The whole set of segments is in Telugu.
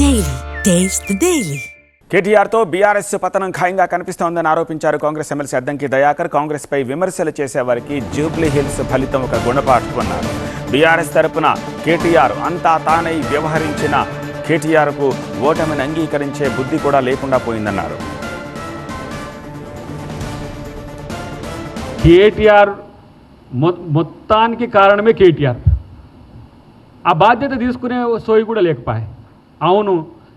Daily. Taste the Daily. కేటీఆర్తో బీఆర్ఎస్ పతనం ఖాయంగా కనిపిస్తోందని ఆరోపించారు కాంగ్రెస్ ఎమ్మెల్సీ అద్దంకి దయాకర్. కాంగ్రెస్ పై విమర్శలు చేసేవారికి జూబ్లీ హిల్స్ ఫలితం ఒక గుణపాఠం అన్నారు. బీఆర్ఎస్ తరపున కేటీఆర్ అంతా తానై వ్యవహరించిన కేటీఆర్కు ఓటమిని అంగీకరించే బుద్ధి కూడా లేకుండా పోయిందన్నారు. కేటీఆర్ మొత్తానికి కారణమే కేటీఆర్. ఆ బాధ్యత తీసుకునే సోయి కూడా లేకపోయా. అవును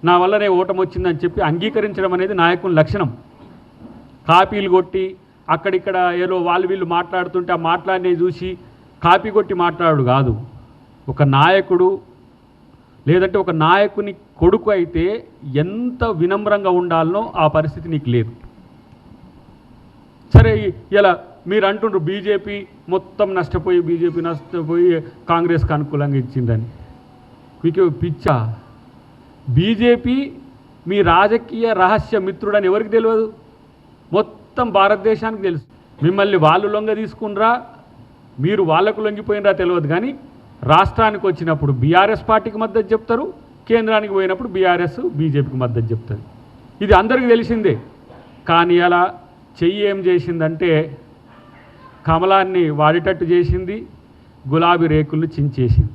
నా వల్లనే ఓటమి వచ్చిందని చెప్పి అంగీకరించడం అనేది నాయకుని లక్షణం. కాపీలు కొట్టి అక్కడిక్కడ ఏదో వాళ్ళు వీళ్ళు మాట్లాడుతుంటే ఆ మాట్లాడినవి చూసి కాపీ కొట్టి మాట్లాడు కాదు. ఒక నాయకుడు లేదంటే ఒక నాయకుని కొడుకు అయితే ఎంత వినమ్రంగా ఉండాలనో ఆ పరిస్థితి నీకు లేదు. సరే ఇలా మీరు అంటుండ్రు బీజేపీ మొత్తం నష్టపోయి బీజేపీ నష్టపోయి కాంగ్రెస్కి అనుకూలంగా ఇచ్చిందని. మీకు పిచ్చా? బీజేపీ మీ రాజకీయ రహస్య మిత్రుడని ఎవరికి తెలియదు? మొత్తం భారతదేశానికి తెలుసు. మిమ్మల్ని వాళ్ళు లొంగ తీసుకున్నరా మీరు వాళ్ళకు లొంగిపోయినరా తెలియదు కానీ రాష్ట్రానికి వచ్చినప్పుడు బీఆర్ఎస్ పార్టీకి మద్దతు చెప్తారు కేంద్రానికి పోయినప్పుడు బీఆర్ఎస్ బీజేపీకి మద్దతు చెప్తుంది ఇది అందరికీ తెలిసిందే. కానీ అలా చెయ్యి ఏం చేసిందంటే కమలాన్ని వాడేటట్టు చేసింది గులాబీ రేకులు చించేసింది.